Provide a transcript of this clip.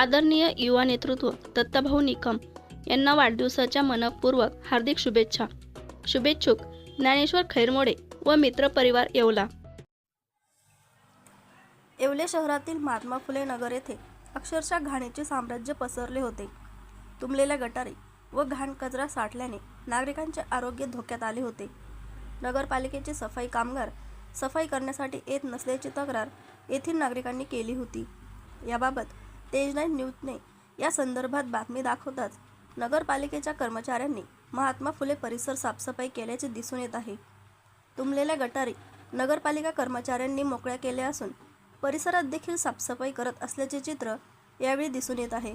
आदरणीय युवा नेतृत्व दत्ताभाऊ निकम यांना वाढदिवसाच्या मनपूर्वक हार्दिक शुभेच्छा. शुभेच्छुक ज्ञानेश्वर खैरमोडे व मित्रपरिवार येवला. येवले शहरातील महात्मा फुले नगर येथे अक्षरशः घाणीचे साम्राज्य पसरले होते. तुंबलेल्या गटारी व घाण कचरा साठल्याने नागरिकांचे आरोग्य धोक्यात आले होते. नगरपालिकेचे सफाई कामगार सफाई करण्यासाठी येत नसल्याची तक्रार येथील नागरिकांनी केली होती. याबाबत तेजलाईन न्यूजने या संदर्भात बातमी दाखवताच नगरपालिकेच्या कर्मचाऱ्यांनी महात्मा फुले परिसर साफसफाई केल्याचे दिसून येत आहे. तुंबलेल्या गटारी नगरपालिका कर्मचाऱ्यांनी मोकळ्या केल्या असून परिसरात देखील साफसफाई करत असल्याचे चित्र यावेळी दिसून येत आहे.